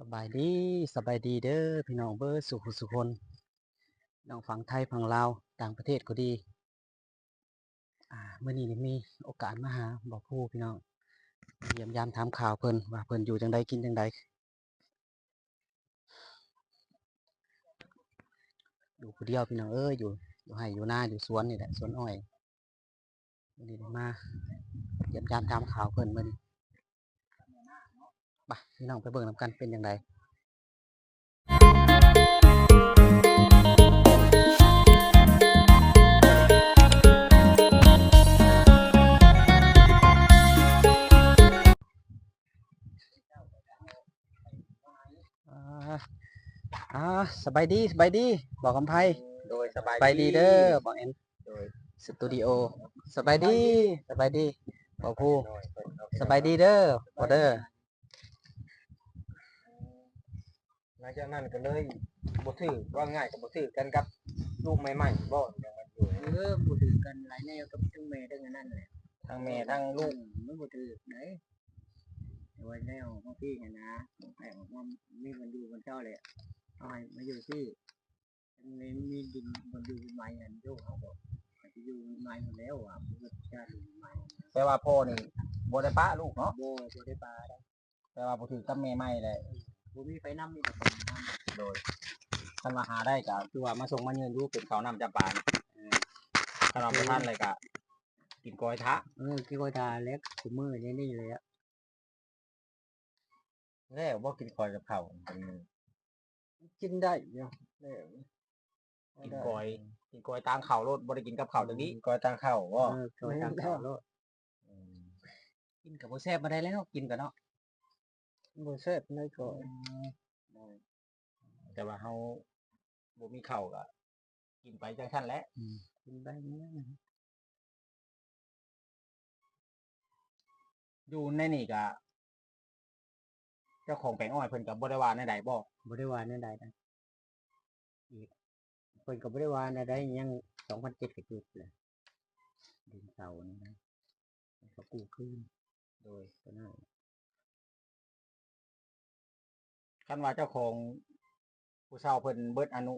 สบายดีสบายดีเด้อพี่น้องเบอร์สุขสุคนน้องฝั่งไทยฝั่งลาวต่างประเทศก็ดี อ่าเมื่อนี้นี่มีโอกาสมาหาบอกผู้พี่น้องเยี่ยมยามถามข่าวเพิ่นว่าเพิ่นอยู่จังใดกินจังใดอยู่ผู้เดียวพี่น้องเอ้ยอยู่อยู่ให้อยู่หน้าอยู่สวนนี่แหละสวนอ้อยมื่อนี้มาเยี่ยมยามถามข่าวเพิ่นมื่อนี้ ไปพี่น้องไปเบิ่งนํกันเป็นจังไดอ่าอ่าสบายดีสบายดีบอกคำไพโดยสบายสบายดีเด้อบอกเอ็นโดยสตูดิโอสบายดีสบายดีบอกผู้โดยโดยสบายดีเด้อพอเด้อ ห ลังจากนั้นก็เลยบ่ถือว่าง่ายกับบ่ถือกันกับลูกใหม่ๆบ่ยังมันอยู่เออบ่ถือกันหลายแนวกับทั้งแม่ทั้งอันนั้นแหละทั้งแม่ทั้งลูกมันบ่ถือไหนแต่ว่าแนวของพี่เนี่ยนะให้ออกมามีมันอยู่บนเจ้าเลยเอาให้มาอยู่ที่มันมีดินมันอยู่ใหม่อันโยกเขาบอกมันจะอยู่ใหม่หมดแล้วอะมันก็จะอยู่ใหม่แต่ว่าพ่อนี่บ่ได้ป้าลูกเนาะโบบ่ได้ปลาได้แต่ว่าบ่ถือกับแม่ใหม่เลย บ่มีไฟน้ำมีแต่คนน้ำโดยคันว่าหาได้ก็คือว่ามาส่งมายืนอยู่เป็นข้าวน้ำจำปานี่เออคันว่าบ่ทันเลยก็กินกอยทะเออกี่กทาเล็กขุมือนี่นี่เลยอะแล้วบ่กินกอยกับข้าวเป็นมื้อกินได้เนาะได้กินกอยกินกอยตามข้าวรถบ่ได้กินกับข้าวตรงนี้กอยตามข้าวบ่เออตัวทางเข้าโลดมกินกับบ่แซ่บบ่ได้แล้วกินกันเนาะ บ่แซ่บเลยก็แต่ว่าเฮาบ่มีข้าวก็กินไปจังซั่นแหละกินได้เนี่ยอยู่ในนี่ก็เจ้าของแปลงอ้อยเพิ่นก็บ่ได้ว่าในใดบ่บริวารนั่นใดนะอีกคนกับบริวารนั่นใดยังสองพันเจ็ดกจุดเลยดินเสานี่นะมันก็กู้ขึ้นโดยก็น่า คันว่าเจ้าของผู้เฒ่าเพิ่นเบิดอนุ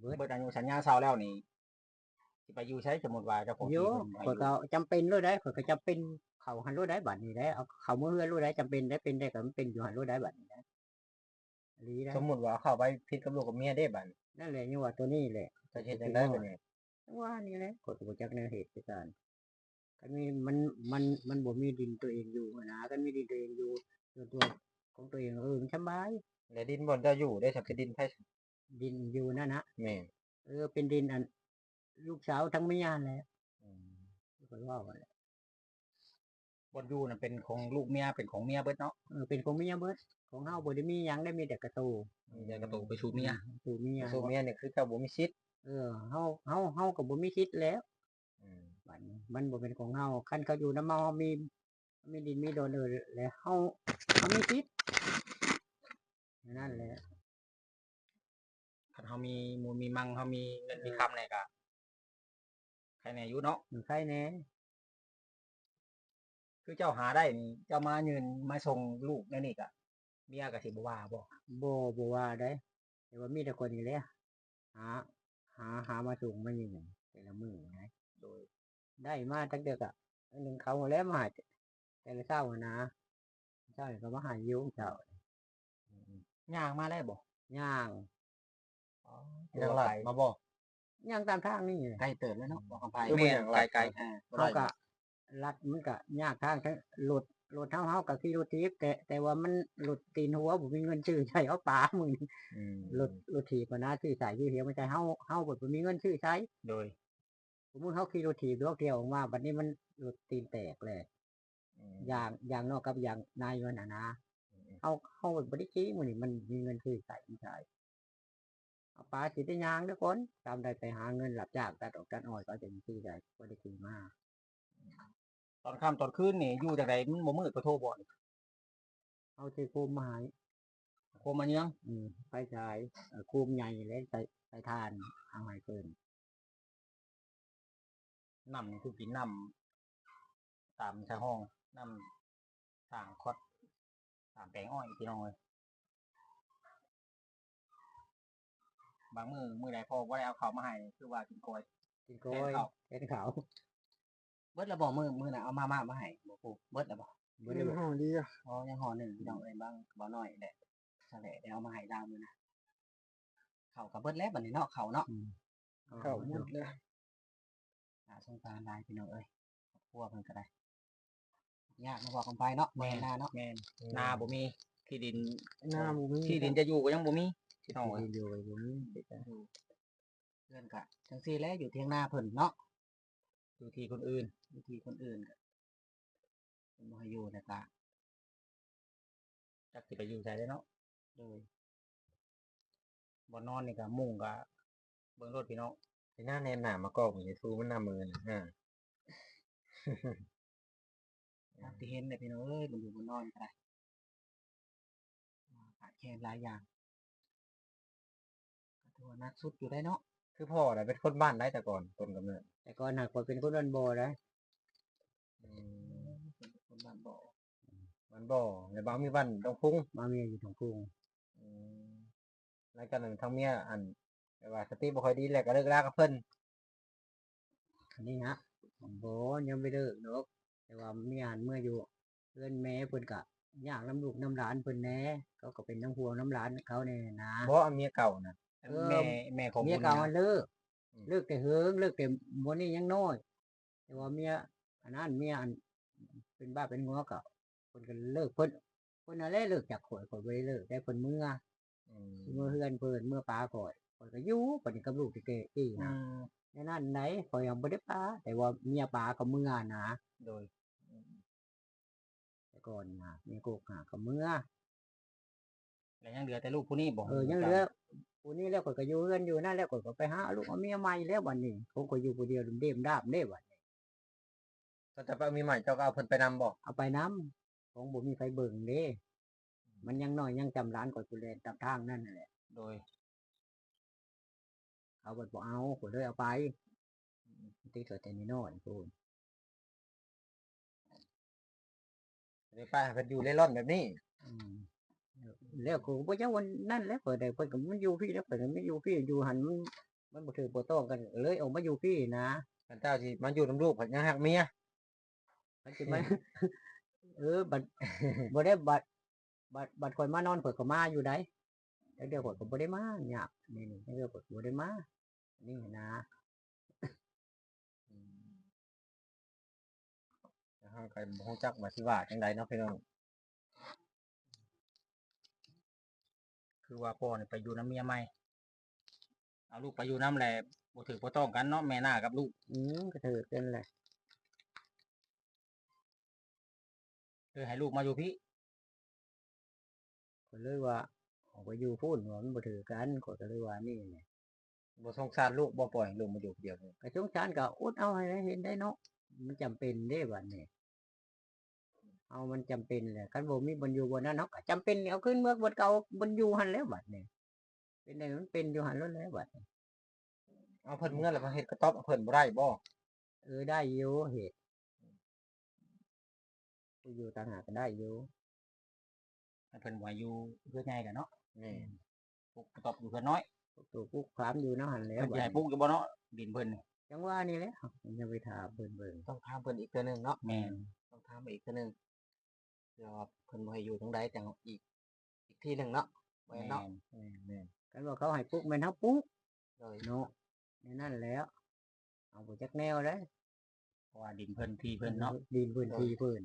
เบิดเบิดอายุสัญญาเฒ่าแล้วนี่สิไปอยู่ใช้สมมุติว่าเจ้าของโยที่เพิ่นอาข่อยยุก็จำเป็นรู้ได้ข่อยก็จำเป็นเขาหันรู้ได้บัตรนี่ได้เอาเขาเมื่อเฮือรู้ได้จำเป็นได้เป็นได้ก็มันเป็นอยู่หันรู้ได้บัตรนี่ได้อันนี้ได้สมมุติว่าเข้าไปผิดกับลูกกับเมียได้บัดนั่นแหละนี่ว่าตัวนี้แหละจะเฮ็ดจังได๋บัดนี้ว่านี่แหละข่อยก็บ่จักแนวเหตุการณ์กันมีมันมันมันบ่มีดินตัวเองอยู่นะกันมีดินตัวเองอยู่ส่วนตัวของตัวเองเออมันสบาย แล้วดินบ่อนเจ้าอยู่ได้สักดินไผดินอยู่นั่นนะแม่นเออเป็นดินอัน ลูกสาวทั้งเมียแหละอืมก็ว่าว่าแหละบ่อนอยู่น่ะเป็นของลูกเมียเป็นของเมียเบิดเนาะเออเป็นของเมียเบิดของเฮาบ่ได้มีหยังได้มีแต่กระโตมีแต่กระตูไปสู่เมียสู่เมียสู่เมียนี่คือเจ้าบ่มีสิทธิ์เออเฮาเฮาเฮาก็บ่มีสิทธิ์แล้วอืมบัดนี้มันบ่เป็นของเฮาคันเขาอยู่นำเฮาเฮามีมีดินมีโดนเออแล้วเฮาเฮามีสิทธิ์ นั่นแหละ คันเฮามีมูลมีมังเฮามีเงินมีคำเนี่ยก็ใครแน่อยู่เนาะมันใครแน่คือเจ้าหาได้นี่เจ้ามายืนมาส่งลูกในนี่ก็เมียก็สิบ่ว่าบ่บ่บ่ว่าได้แต่ว่ามีแต่คนนี่แหละหาหาหามาส่งมานี่แต่ละมื้อนะโดย ได้มาตั้งเด็กอะอันหนึ่งเขาหัวแล้วมาให้แต่ละเช้าอะนะเช้านี่ก็มาหาอยุ่งเช้าอืม ย่างมาแล้วบ่ย่างอ๋อย่างหลายมาบ่ย่างตามทางนี่แหละไกลเติบแล้วเนาะบ่คำไผคือบ่อย่างหลายไกลๆอ่าเขาก็ลัดมันก็ยากทางทั้งหลุดหลุดเท้าเฮากับขี่รถทีบแต่แต่ว่ามันหลุดตีนหัวผมมีเงินชื่อใช้เอาปลามึงอืมหลุดหลุดถีบมานะชื่อใส่ชื่อเหียวไม่ใช่เฮาเฮาบ่มีเงินชื่อใช้โดยสมมุติเฮาขี่รถถีบรถเดียวออกมาบัดนี้มันหลุดตีนแตกเลยอืมอย่างอย่างนอกกับอย่างนายมันน่ะนะอืม เอาเข้าบริจีมันนี่มันมีเงินคือใส่ไม่ใช่เอาปลาสิได้ยางทุกคนตามได้ไปหาเงินหลับจากตัดออกตัดอ้อยก็จะมีที่ได้บริจีมากตอนค่ำตอนคืนนี่อยู่จังไดมันบ่มืดก็โทรบ่นี่เอาที่โคมมาให้โคมมาเยืองอืมไฟฉายเอ่อโคมใหญ่และใส่ใส่ทานเอาให้เพิ่นน้ำนี่คือกินน้ำตามชายห้องน้ำสร้างคอด ตามแปลงอ้อยพี่น้องเลยบางมือมือไหนพอว่าได้เอาเขามาให้คือว่ากินกล้วย กินกล้วยแกงขาเบิดระบอกมือมือไหนเอามามามาให้บ่ปูเบิดระบอกเบิดระบห่อดีกอ๋อยังห่อหนึ่งพี่น้องเลยบางบ่หน่อยแหละแหละได้เอามาให้ดาวมือนะเข่ากับเบิร์ดแล้วบัดนี้เนาะเข่าเนาะเข่ามุดเลยอ่าสงตาลายพี่น้องเอ้ยพวกมันก็ได้ ยากมาบอกกันไปเนาะแม่นาเนาะแม่นนาบ่มีที่ดินหน้าบ่มีที่ดินจะอยู่ก็ยังบ่มีพี่น้องเอ้ยที่อยู่ไว้บ่มีเพื่อนก็จังซี่แหล้วอยู่เที่ยงนาเพิ่นเนาะอยู่ที่คนอื่นวิธีคนอื่นก็เพิ่นบ่ให้อยู่แล้วก็จักสิไปอยู่ไสได้เนาะโดยบ่นอนนี่ก็มุ้งก็เบิ่งรถพี่น้อง ไอ้หน้าแนมหนามากอกอย่างทูมันหน้ามือนะฮะ ตามที่เห็นเลยพี่น้องเอ้ยมันอยู่บนนอนก็ได้ขาดแคลนหลายอย่างก็ถือว่านักสุดอยู่ได้เนาะคือพ่อน่ะเป็นคนบ้านได้แต่ก่อนต้นกำเนิดแต่ก่อนหากว่าเป็นคนบ้านบ่นะอืมเป็นคนบ้านบ่อมันบ่ในบ้านมีบ้านตรงพุ่งมาเมียอยู่ตรงกรุงอืมแล้วกันหนึ่งทั้งเมียอันแต่ว่าสติบ่ค่อยดีแหละก็เลิกลากับเพิ่นอันนี้นะบ่ยังไม่เลิกดอก แต่ว่ามีอ่านเมื่ออยู่เพื่อนแม่เพิ่นก็ยากน้ำลูกน้ำหลานเพิ่นแหน่เขาก็เป็นน้ำห่วงน้ำหลานเขาแน่นะบ่เอาเมียเก่านะเออแม่แม่ของเมียบุญเก่านะมันเลิกอืมเลิกแต่เฮิงเลิกแต่บ่นี่ยังน้อย แต่ว่าเมียอันนั้นเมียอันเป็นบ้าเป็นงัวก็เพิ่นก็เลิกเพิ่นเพิ่นอะไรเลิกจากข่อยข่อยบ่ได้เลิกได้เพิ่นเมื่ออืมเมื่อเฮือนเพิ่นเมื่อปลาข่อย ข่อยก็อยู่เพิ่นกับลูกที่เกอี้อืนะมในนั้นไหนข่อยยังบ่ได้ปลาแต่ว่าเมียปลาก็เมื่อนะโดยแต่ก่อนนะเมียโกกหาก็เมื่อแล้วยังเหลือแต่ลูกผู้นี้บ่เออยังเหลือผู้นี้แล้วข่อยก็อยู่เฮือนอยู่นั่นแล้วข่อยก็ไปหาลูกเอาเมียใหม่แล้ววันนี้ผมก็อยู่ผู้เดียวเดมดาบเด้บัดนี้ก็จะไปเอามีใหม่เจ้าก็เอาเพิ่นไปนำบ่เอาไปน้ำของบ่มีไฟเบิ่งเด้มันยังน้อยยังจำร้านก่อนกูแลนตามทางนั่นน่ะแหละ โดย เขาบอกบ่เอากูเลยเอาไปตีเถิดแต่นี่น้อยพูนเดี๋ยวป้าให้เพิ่นอยู่เล่ร่อนแบบนี้ อืมแล้วกูบ่จักวันนั่นแหล้วเปิดได้เพิ่นก็มันอยู่พี่แล้วเปิดก็ไม่อยู่พี่อยู่หันมันมันบ่ถือบ่ต้องกันเลยออกมาอยู่พี่นะท่านเจ้าสิมาอยู่นํลูกเพิ่นยังฮักเมียมันสิมา เออบัดบ่ได้บัดบัดบัดข่อยมานอนเพิ่นก็มาอยู่ได้ แล้วเดี๋ยวข่อยก็บ่ได้มาหยาบนี่นี่เดี๋ยวข่อยก็บ่ได้มานี่นะอืมแล้วเฮาก็บ่ฮู้จักว่าสิว่าจังไดเนาะพี่น้องคือว่าพ่อนี่ไปอยู่น้ำเมียใหม่เอาลูกไปอยู่น้ำแหละบ่ถือบ่ต้องกันเนาะแม่หน้ากับลูก อืมก็ถือกันแหละคือให้ลูกมาอยู่พี่ก็เลยว่า ออกไปอยู่พูดว่ามันบ่ถือกันก็ก็เลยว่านี่แหละบ่สงสารลูกบ่ปล่อยให้ลูกมาอยู่คนเดียวเลยก็สงสารก็อดเอาให้ได้เห็นได้เนาะมันจำเป็นเด้บัดนี้เอามันจำเป็นแหละคันบ่มีบนอยู่บนนั้นเนาะก็จำเป็นเอาขึ้นเมืองบนเก่าบนอยู่หันแล้วบัดนี้เป็นได้มันเป็นอยู่หันแล้วแล้วบัดนี้เอาเพิ่นเมื่อแล้วมาเฮ็ดกระต๊อบเอาเพิ่นบ่ได้บ่เออได้อยู่เหตุผู้อยู่ต่างหากก็ได้อยู่ให้เพิ่นบ่ให้อยู่เพื่อใหญ่กันเนาะแม่ นปลูกกระตอบอยู่เพื่อนน้อยตัวผู้ขามอยู่เนาะหันแล้เพิ่วนบัสิดให้นี้ปลูกอยู่บ่เนาะดินเพิ่นนี่จังว่านี่แหละยังไปถามเพิ่นเบิ่งต้องถามเพิ่นอีกเทื่อหนึงเนาะแม่นต้องถามอีกเทื่อหนึงเดี๋ยวว่าเพิ่นบ่ให้อยู่ตรงใดจังอีก อีกที่หนึงเนาะบ่แม่แม่นเนาะนแม่นแม่นกันว่าเขาให้ปลูกแม่นเฮาปลูกโดยเนาะในนั่นแหล้ว เอาไปจักแนวเลยเพราะว่าดินเพิ่นที่เพิ่นเนาะดินพื้นที่พื้น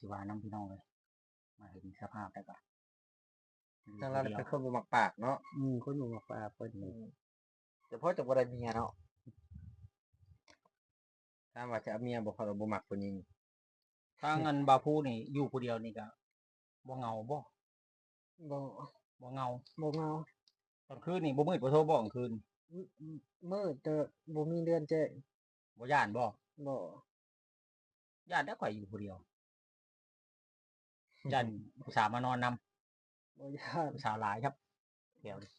จักสิว่าน้ำพี่น้องเลย มาเห็นสภาพแต่ก็ทางเราเป็นคนบ่มักปากเนาะอืมคนบอกว่าเพิ่นนี่แต่พอจะบ่ได้เมียเนาะถามว่าจะเอาเมียบ่เขาบ่มักผู้หญิงถ้าเงินบาพูนี่อยู่ผู้เดียวนี่ก็บ่เหงาบ่บ่บ่เหงาบ่เงาตอนคืนนี่บ่มืดบ่โทรบ่กลางคืนมืดแต่บ่มีเดือนแจ้งบ่ย่านบ่บ่ย่านได้ข่อยอยู่ผู้เดียว ย่านผู้สาวมานอนนำบ่ยานผู้สาวหลายครับ เดี๋ยวนี้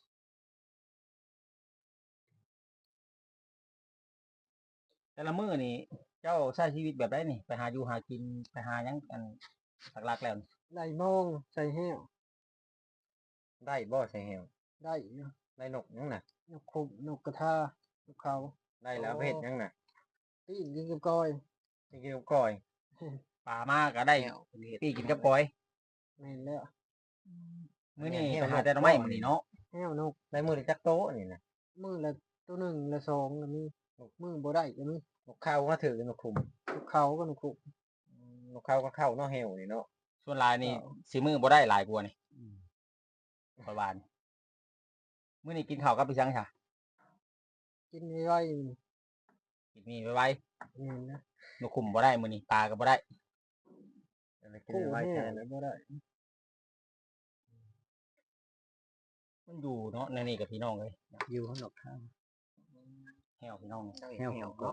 แต่ละมื้อนี่ เจ้าใช้ชีวิตแบบไรนี่ ไปหาอยู่หากินไปหาหยังกันหลักๆแล้วได้มองใส่แห้วได้บ่ใช่แฮวได้อยู่ได้นกยังน่ะ นกขุมนกกระทานกเขา ได้แล้วเพศยังน่ะตีนกินกับก้อยนี่กินกับก้อย ปลามาก็ได้ปีกินกับก้อยแม่นแล้วมื้อนี้ไปหาแต่หน่อไม้มื้อนี้เนาะแห้วนกได้มื้อละจักโตะนี่น่ะมือละตัวหนึ่งละสองก็มีมือบ่ได้ก็มีนกเข้าก็ถือกันนกคุมนกเขาก็นกขุมนกเข้าก็เข้าเนาะแฮวนี่เนาะส่วนหลายนี่สิมือบ่ได้หลายกว่านี่ประมาณมื้อนี้กินข้าวกับพี่ชังค่ะกินไว้กินมีไว้ไว้แม่นนะนกคุมบ่ได้มื้อนี้ปลาก็บ่ได้ กู้แห้วบ่ได้มันอยู่เนาะในนี่กับพี่น้องเลยอยู่ข้างนอกข้างแฮวพี่น้องแห้วของก็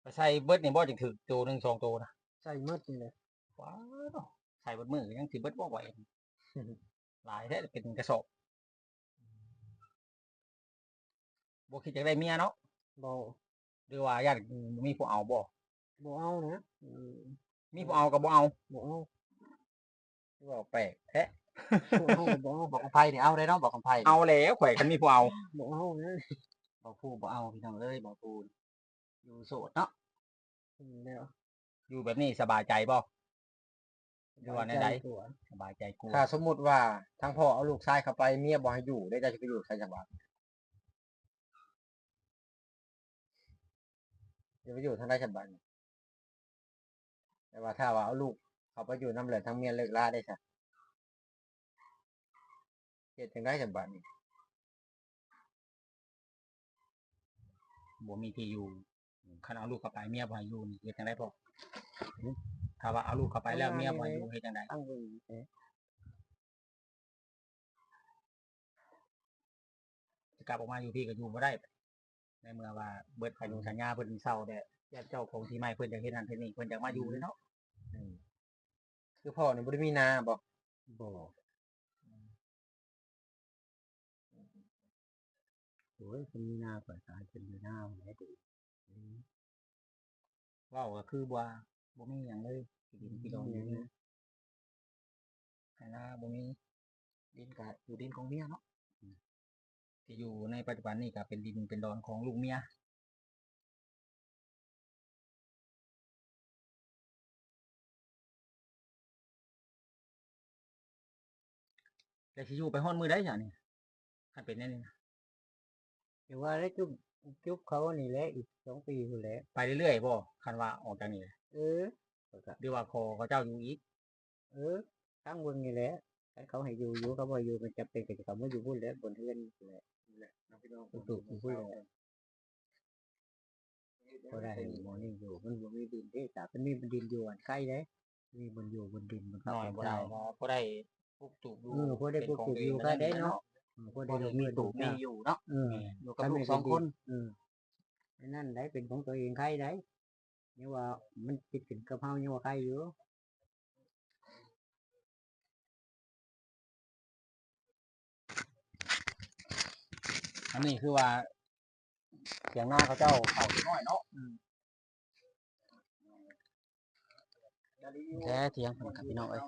ไปใส่เบิดนี่บ่จังถึกตัวหนึงสองตัวนะใส่หมดนี่แหละว้าวใส่เบิดมือยังสิเบิดบ่ไหวหลายแท้เป็นกระสอบบ่คิดจะได้เมียเนาะบ่หรือว่าญาติมีผู้เอาบ่ บ่เอานะอืมมีผู้เอาก็บ่เอาบ่เอาหรือว่าแปลกแท้บ่เอาบ่เอาบอกกับไผนี่เอาได้เนาะบอกกับไผเอาแล้วข่อยคันมีผู้เอาบ่เอานะบอกผู้บ่เอาพี่น้องเอ้ยบอกผู้อยู่โสดเนาะอืมแล้วอยู่แบบนี้สบายใจบ่หรือว่าในใดใจกลัวสบายใจกูถ้าสมมุติว่าทางพ่อเอาลูกชายเข้าไปเมียบ่ให้อยู่ได้จะไปอยู่ใครจังหวัดจะไปอยู่ทางใดจังหวัดนี่ แต่ว่าถ้าว่าเอาลูกเขาไปอยู่น้ำเหลือทั้งเมียเลิกลาได้ใช่เหตุจังได้จังหวัดนี่บ่มีที่อยู่คันเอาลูกเข้าไปเมียบ่ให้อยู่นี่เฮ็ดจังไดพ่อถ้าว่าเอาลูกเข้าไปแล้วเมียบ่ให้อยู่เฮ็ดจังไดตั้งเบิ่งเอ๊ะจะกลับออกมาอยู่พี่ก็อยู่บ่ได้ในเมื่อว่าเบิดไปลงสัญญาเพิ่นเศร้าแต่ ญาติเจ้าของที่ใหม่เพิ่นจะเฮ็ดนั่นเฮ็ดนี่เพิ่นจะมาอยู่เลยเนาะคือพ่อนี่บ่ได้มีนาบ่บ่โอ้ยคนมีหน้าก่อนตายเป็นมีหน้าไหนดีเว้าก็คือบ่บ่มีหยังเลยที่ดินที่ดอนอยู่นี่ให้นาบ่มีดินก็อยู่ดินของเมียเนาะอืมที่อยู่ในปัจจุบันนี่ก็เป็นดินเป็นดอนของลูกเมีย แต่สิอยู่ไปฮอดมื้อใดจ้ะนี่คันเป็นแน่นี่นะเดี๋ยวว่าได้จุ๊บจุ๊บเขานี่แหละอีกสองปีพุ่นแหละไปเรื่อยๆบ่คันว่าออกจากนี่เออหรือว่าคอเขาเจ้าอยู่อีก เออตั้งเบิ่งนี่แหละถ้าเขาให้อยู่อยู่เขาบ่อยู่มันจะเป็นก็จะเขามาอยู่พุ่นแหล้วบนเฮือนนี่แหละนี่แหละน้องพี่น้องตุกอยู่พุ่นแหละบ่ได้หมอนี่อยู่มันบ่มีดินเด้แต่มันมีดินอยู่อันใกล้เด้มีบนอยู่บนดินมันหน่อยบ่ได้บ่บ่ได้ ปลูกตูบดูเออพอได้ปลูกปลูกอยู่ใกล้ได้เนาะพอบ่ได้ได้มีมีตูตูบบมีมีอยู่เนาะเออ อยู่กับลูกสองคนเออนั่นได้เป็นของตัวเองใครได้เนี่ยว่ามันติดกันกับเฮาเนี่ยว่าใครอยู่อันนี้คือว่าเสียงหน้าเขาเจ้าเข้าน้อยเนาะแท้เถียงเพิ่นกับพี่น้องเอ้ย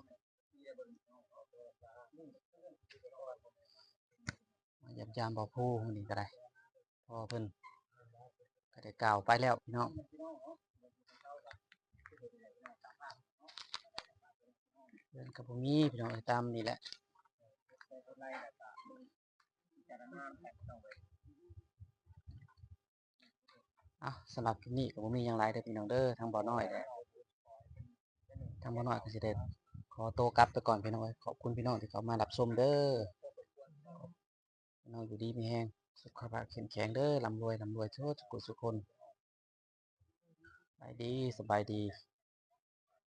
มายับยามบ่ผู้นี้ก็ได้พอเพิ่นก็ได้กล่าวไปแล้วพี่น้องเดินกับบ่มีพี่น้องตามนี่แหละอะสำหรับคลิปนี้ก็มียังหลายเด้อพี่น้องเด้อทางบ่อน้อยเด้อทางบ่อน้อยก็สิได้ขอโตกลับไปก่อนพี่น้องขอบคุณพี่น้องที่เข้ามารับชมเด้อ น้องอยู่ดีมีแห้งสุขภาพแข็งแข็งเด้อลำรวยลำรวยทุกทุขคนสบายดีสบายดี